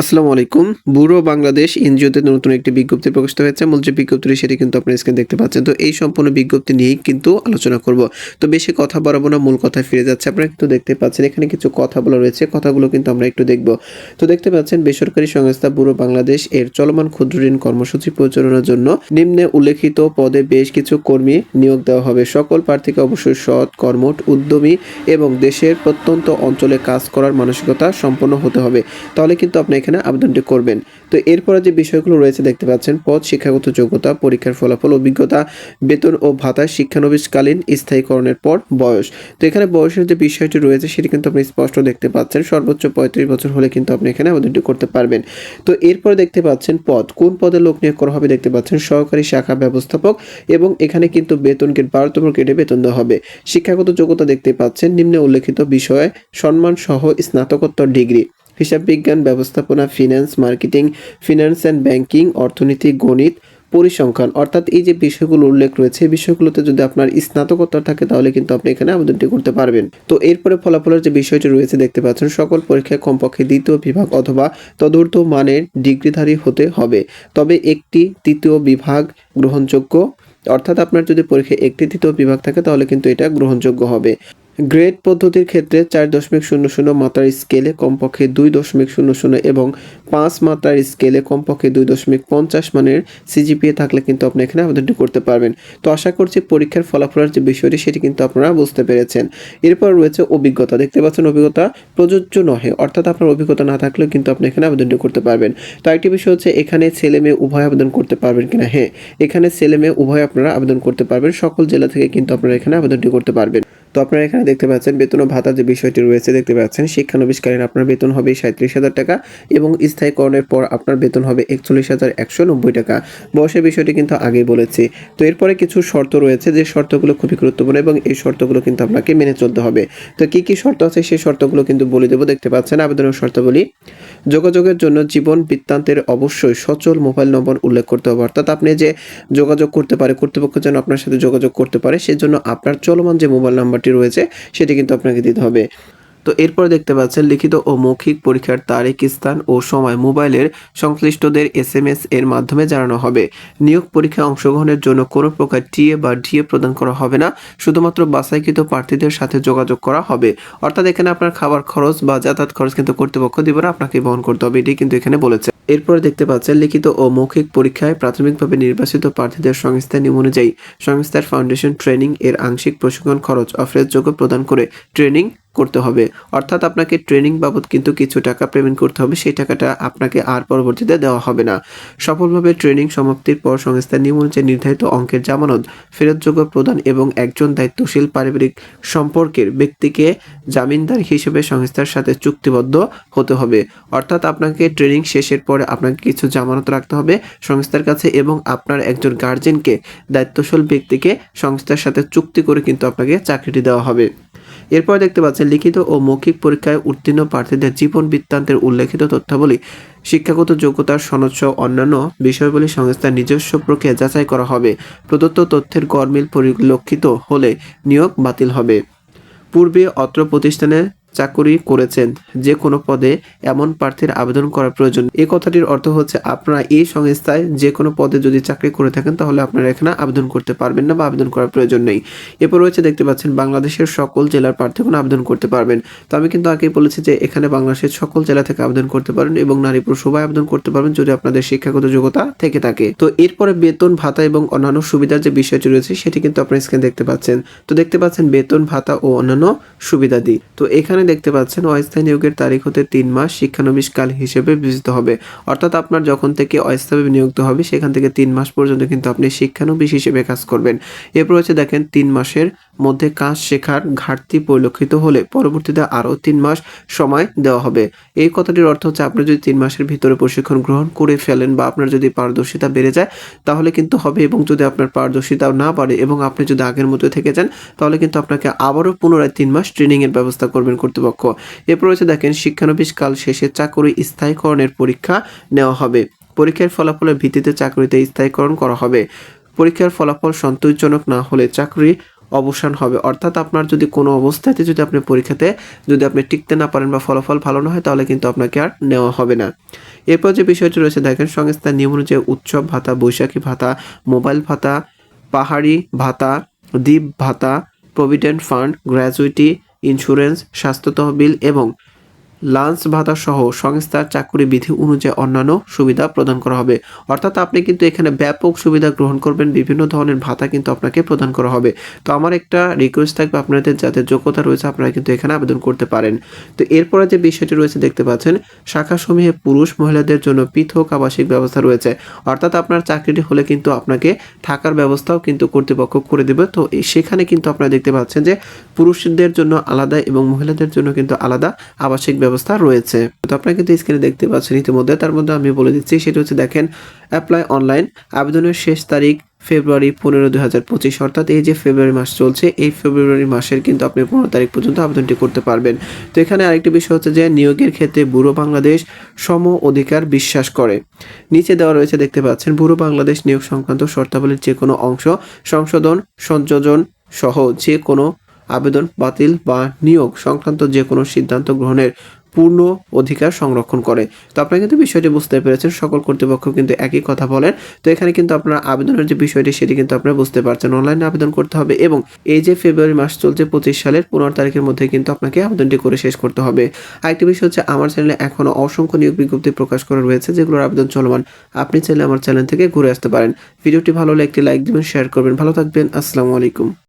আসসালামু আলাইকুম। ব্যুরো বাংলাদেশ এনজিওতে নতুন একটি বিজ্ঞপ্তি প্রকাশিত হয়েছে। মূল যে বিজ্ঞপ্তি সেটি কিন্তু আপনার স্ক্রিনে দেখতে পাচ্ছেন। তো এই সম্পূর্ণ বিজ্ঞপ্তি নিয়েই কিন্তু আলোচনা করব। তো বেশি কথা বাড়াবো না, মূল কথায় ফিরে যাচ্ছে। আপনারা কিন্তু দেখতে পাচ্ছেন এখানে কিছু কথা বলা রয়েছে। কথাগুলো কিন্তু আমরা একটু দেখব। তো দেখতে পাচ্ছেন, বেসরকারি সংস্থা ব্যুরো বাংলাদেশ এর চলমান ক্ষুদ্র ঋণ কর্মসূচি পরিচালনার জন্য নিম্নে উল্লেখিত পদে বেশ কিছু কর্মী নিয়োগ দেওয়া হবে। সকল প্রার্থীকে অবশ্যই সৎ, কর্মঠ, উদ্যমী এবং দেশের প্রত্যন্ত অঞ্চলে কাজ করার মানসিকতা সম্পন্ন হতে হবে। তাহলে কিন্তু আপনি এখানে আবেদনটি করবেন। তো এরপরে যে বিষয়গুলো রয়েছে দেখতে পাচ্ছেন পদ শিক্ষাগত যোগ্যতা, পরীক্ষার ফলাফল, অভিজ্ঞতা, বেতন ও ভাতা, শিক্ষানবিশকালীন স্থায়ীকরণের পর বয়স। তো এখানে বয়সের যে বিষয়টি রয়েছে সেটি কিন্তু আপনি স্পষ্ট দেখতে পাচ্ছেন, সর্বোচ্চ পঁয়ত্রিশ বছর হলে কিন্তু আপনি এখানে আবেদনটি করতে পারবেন। তো এরপরে দেখতে পাচ্ছেন পদ, কোন পদে লোক নিয়োগ করা হবে দেখতে পাচ্ছেন, সহকারী শাখা ব্যবস্থাপক এবং এখানে কিন্তু বেতন গ্রেড বারোতম গ্রেডে বেতন দেওয়া হবে। শিক্ষাগত যোগ্যতা দেখতে পাচ্ছেন, নিম্নে উল্লেখিত বিষয়ে সম্মান সহ স্নাতকোত্তর ডিগ্রি। হিসাব বিজ্ঞান, ব্যবস্থাপনা finance marketing finance and banking অর্থনীতি, গণিত, পরিসংখ্যান। অর্থাৎ এই যে বিষয়গুলো উল্লেখ রয়েছে, এই বিষয়গুলোতে যদি আপনার স্নাতকোত্তর থাকে, তাহলে কিন্তু আপনি এখানে আবেদনটি করতে পারবেন। তো এরপরে ফলাফলের যে বিষয়টি রয়েছে, দেখতে পাচ্ছেন, সকল পরীক্ষায় কমপক্ষে দ্বিতীয় বিভাগ অথবা তদূর্ধ্ব মানের ডিগ্রিধারী হতে হবে। তবে একটি তৃতীয় বিভাগ গ্রহণযোগ্য। অর্থাৎ আপনার যদি পরীক্ষায় একটি তৃতীয় বিভাগ থাকে, তাহলে কিন্তু এটা গ্রহণযোগ্য হবে। গ্রেড পদ্ধতির ক্ষেত্রে চার দশমিক শূন্য শূন্য মাত্রার স্কেলে কমপক্ষে দুই দশমিক শূন্য শূন্য এবং পাঁচ মাত্রার স্কেলে কমপক্ষে দুই দশমিক পঞ্চাশ মানের সিজিপিএ থাকলে কিন্তু আপনি এখানে আবেদনটি করতে পারবেন। তো আশা করছি পরীক্ষার ফলাফলের যে বিষয়টি সেটি কিন্তু আপনারা বুঝতে পেরেছেন। এরপর রয়েছে অভিজ্ঞতা। দেখতে পাচ্ছেন অভিজ্ঞতা প্রযোজ্য নহে, অর্থাৎ আপনার অভিজ্ঞতা না থাকলেও কিন্তু আপনি এখানে আবেদনটি করতে পারবেন। তো একটি বিষয় হচ্ছে, এখানে ছেলে মেয়ে উভয় আবেদন করতে পারবেন কিনা? হ্যাঁ এখানে ছেলে মেয়ে উভয় আপনারা আবেদন করতে পারবেন। সকল জেলা থেকে কিন্তু আপনারা এখানে আবেদনটি করতে পারবেন। তো আপনারা এখানে দেখতে পাচ্ছেন বেতন ও ভাতা যে বিষয়টি রয়েছে, দেখতে পাচ্ছেন শিক্ষানবিশকালীন আপনার বেতন হবে সাঁত্রিশ হাজার টাকা এবং স্থায়ীকরণের পর আপনার বেতন হবে একচল্লিশ হাজার একশো নব্বই টাকা। বয়সের বিষয়টি কিন্তু আগেই বলেছি। তো এরপরে কিছু শর্ত রয়েছে যে শর্তগুলো খুবই গুরুত্বপূর্ণ এবং এই শর্তগুলো কিন্তু আপনাকে মেনে চলতে হবে। তো কি কি শর্ত আছে সেই শর্তগুলো কিন্তু বলে দেবো, দেখতে পাচ্ছেন আবেদনের শর্তাবলী যোগাযোগের জন্য জীবন বৃত্তান্তের অবশ্যই সচল মোবাইল নম্বর উল্লেখ করতে হবে। অর্থাৎ আপনি যে যোগাযোগ করতে পারে, কর্তৃপক্ষ যেন আপনার সাথে যোগাযোগ করতে পারে, সেজন্য আপনার চলমান যে মোবাইল নাম্বারটি রয়েছে সেটি কিন্তু আপনাকে দিতে হবে। তো এরপরে দেখতে পাচ্ছেন, লিখিত ও মৌখিক পরীক্ষার তারিখ, স্থান ও সময় মোবাইলের সংশ্লিষ্টদের এস এম এস এর মাধ্যমে জানানো হবে। নিয়োগ পরীক্ষায় অংশগ্রহণের জন্য কোনো প্রকার টিএ বা ডিএ প্রদান করা হবে না, শুধুমাত্র বাছাইকৃত প্রার্থীদের সাথে যোগাযোগ করা হবে। অর্থাৎ এখানে আপনার খাবার খরচ বা যাতায়াত খরচ কিন্তু কর্তৃপক্ষ দিবে না, আপনাকে বহন করতে হবে, এটি কিন্তু এখানে বলেছে। এরপরে দেখতে পাচ্ছেন, লিখিত ও মৌখিক পরীক্ষায় প্রাথমিকভাবে নির্বাচিত প্রার্থীদের সংস্থার নিয়ম অনুযায়ী সংস্থার ফাউন্ডেশন ট্রেনিং এর আংশিক প্রশিক্ষণ খরচ অফারের প্রদান করে ট্রেনিং করতে হবে। অর্থাৎ আপনাকে ট্রেনিং বাবদ কিন্তু কিছু টাকা পেমেন্ট করতে হবে। সেই টাকাটা আপনাকে আর পরবর্তীতে দেওয়া হবে না। সফলভাবে ট্রেনিং সমাপ্তির পর সংস্থার নিয়ম অনুযায়ী নির্ধারিত অঙ্কের জামানত ফেরতযোগ্য প্রদান এবং একজন দায়িত্বশীল পারিবারিক সম্পর্কের ব্যক্তিকে জামিনদার হিসেবে সংস্থার সাথে চুক্তিবদ্ধ হতে হবে। অর্থাৎ আপনাকে ট্রেনিং শেষের পরে আপনাকে কিছু জামানত রাখতে হবে সংস্থার কাছে এবং আপনার একজন গার্জেনকে দায়িত্বশীল ব্যক্তিকে সংস্থার সাথে চুক্তি করে কিন্তু আপনাকে চাকরিটি দেওয়া হবে। এরপর দেখতে পাচ্ছেন, লিখিত ও মৌখিক পরীক্ষায় উত্তীর্ণ প্রার্থীদের জীবন বৃত্তান্তের উল্লেখিত তথ্যাবলী, শিক্ষাগত যোগ্যতার সনদ সহ অন্যান্য বিষয়গুলি সংস্থার নিজস্ব প্রক্রিয়া যাচাই করা হবে। প্রদত্ত তথ্যের গরমিল পরিলক্ষিত হলে নিয়োগ বাতিল হবে। পূর্বে অত্র প্রতিষ্ঠানে চাকুরি করেছেন। যে কোনো পদে এমন প্রার্থীর আবেদন করা প্রয়োজন। এই কথাটির অর্থ হচ্ছে, আপনারা এই সংস্থায় যে কোনো পদে যদি চাকরি করে থাকেন, তাহলে আপনারা এখানে আবেদন করতে পারবেন না বা আবেদন করার প্রয়োজন নেই। এরপর রয়েছে, দেখতে পাচ্ছেন, বাংলাদেশের সকল জেলার প্রার্থী প্রার্থীগণ আবেদন করতে পারবেন। তো আমি কিন্তু আগেই বলেছি যে, এখানে বাংলাদেশের সকল জেলা থেকে আবেদন করতে পারেন এবং নারী পুরুষ সবাই আবেদন করতে পারবেন যদি আপনাদের শিক্ষাগত যোগ্যতা থেকে থাকে। তো এরপরে বেতন, ভাতা এবং অন্যান্য সুবিধার যে বিষয়টি রয়েছে, সেটি কিন্তু আপনার স্ক্রিন দেখতে পাচ্ছেন। তো দেখতে পাচ্ছেন, বেতন, ভাতা ও অন্যান্য সুবিধা সুবিধাদি। তো এখানে দেখতে পাচ্ছেন, অস্থায়ী নিয়োগের তারিখ হতে তিন মাস শিক্ষানবিশ কাল হিসেবে বিবেচিত হবে। অর্থাৎ আপনার যখন থেকে অস্থায়ী নিয়োগ হবে, সেখান থেকে তিন মাস পর্যন্ত কিন্তু আপনি শিক্ষানবিশ হিসেবে কাজ করবেন। এরপর হচ্ছে দেখেন, তিন মাসের মধ্যে কাজ শেখার ঘাটতি পরিলক্ষিত হলে পরবর্তীতে আরও তিন মাস সময় দেওয়া হবে। এই কথাটির অর্থ হচ্ছে, আপনি যদি তিন মাসের ভিতরে প্রশিক্ষণ গ্রহণ করে ফেলেন বা আপনার যদি পারদর্শিতা বেড়ে যায়, তাহলে কিন্তু হবে এবং যদি আপনার পারদর্শিতা না বাড়ে এবং আপনি যদি আগের মতো থেকে যান, তাহলে কিন্তু আপনাকে আবারও পুনরায় তিন মাস ট্রেনিংয়ের ব্যবস্থা করবেন কর্তৃপক্ষ। এরপর রয়েছে দেখেন, শিক্ষানবিশ কাল শেষে চাকরি স্থায়ীকরণের পরীক্ষা নেওয়া হবে। পরীক্ষার ফলাফলের ভিত্তিতে চাকরিতে স্থায়ীকরণ করা হবে। পরীক্ষার ফলাফল সন্তোষজনক না হলে চাকরি অবসান হবে। অর্থাৎ আপনার যদি কোনো অবস্থাতে যদি আপনি পরীক্ষাতে যদি আপনি টিকতে না পারেন বা ফলাফল ভালো না হয়, তাহলে কিন্তু আপনাকে আর নেওয়া হবে না। এরপর যে বিষয়টি রয়েছে, দেখেন, সংস্থার নিয়ম অনুযায়ী উৎসব ভাতা, বৈশাখী ভাতা, মোবাইল ভাতা, পাহাড়ি ভাতা, দ্বীপ ভাতা, প্রভিডেন্ট ফান্ড গ্র্যাজুইটি ইন্স্যুরেন্স স্বাস্থ্য তহবিল এবং লাঞ্চ ভাতা সহ সংস্থার চাকরি বিধি অনুযায়ী অন্যান্য সুবিধা প্রদান করা হবে। অর্থাৎ আপনি কিন্তু এখানে ব্যাপক সুবিধা গ্রহণ করবেন, বিভিন্ন ধরনের ভাতা কিন্তু আপনাকে প্রদান করা হবে। তো আমার একটা রিকোয়েস্ট থাকবে আপনাদের, যাদের যোগ্যতা রয়েছে আপনারা কিন্তু এখানে আবেদন করতে পারেন। তো এরপরে যে বিষয়টি রয়েছে, দেখতে পাচ্ছেন, শাখাসমূহে পুরুষ মহিলাদের জন্য পৃথক আবাসিক ব্যবস্থা রয়েছে। অর্থাৎ আপনার চাকরিটি হলে কিন্তু আপনাকে থাকার ব্যবস্থাও কিন্তু কর্তৃপক্ষ করে দেবে। তো সেখানে কিন্তু আপনারা দেখতে পাচ্ছেন যে পুরুষদের জন্য আলাদা এবং মহিলাদের জন্য কিন্তু আলাদা আবাসিক ব্যবস্থা রয়েছে। তো আপনারা কিন্তু স্ক্রিনে দেখতে পাচ্ছেন ইতিমধ্যে। তার মধ্যে আমি বলে দিচ্ছি, সেটা হচ্ছে দেখেন অ্যাপ্লাই অনলাইন আবেদনের শেষ তারিখ ফেব্রুয়ারি পনেরো দুই হাজার পঁচিশ। অর্থাৎ এই যে ফেব্রুয়ারি মাস চলছে, এই ফেব্রুয়ারি মাসের কিন্তু আপনি পনেরো তারিখ পর্যন্ত আবেদনটি করতে পারবেন। তো এখানে আরেকটি বিষয় হচ্ছে যে, নিয়োগের ক্ষেত্রে ব্যুরো বাংলাদেশ সম অধিকার বিশ্বাস করে। নিচে দেওয়া রয়েছে, দেখতে পাচ্ছেন ব্যুরো বাংলাদেশ নিয়োগ সংক্রান্ত শর্তাবলীর যে কোনো অংশ, সংশোধন সংযোজন সহ যে কোনো আবেদন বাতিল বা নিয়োগ সংক্রান্ত যে কোনো সিদ্ধান্ত গ্রহণের পূর্ণ অধিকার সংরক্ষণ করে। তো আপনারা কিন্তু বিষয়টি বুঝতে পেরেছেন, সকল কর্তৃপক্ষ কিন্তু একই কথা বলেন। তো এখানে কিন্তু আপনার আবেদনের যে বিষয়টি, সেটি কিন্তু আপনারা বুঝতে পারছেন। অনলাইনে আবেদন করতে হবে এবং এই যে ফেব্রুয়ারি মাস চলছে পঁচিশ সালের, পনেরো তারিখের মধ্যে কিন্তু আপনাকে আবেদনটি করে শেষ করতে হবে। আরেকটি বিষয় হচ্ছে, আমার চ্যানেলে এখনও অসংখ্য নিয়োগ বিজ্ঞপ্তি প্রকাশ করা রয়েছে, যেগুলোর আবেদন চলমান। আপনি চাইলে আমার চ্যানেল থেকে ঘুরে আসতে পারেন। ভিডিওটি ভালো হলে একটি লাইক দিবেন, শেয়ার করবেন। ভালো থাকবেন, আসসালামু আলাইকুম।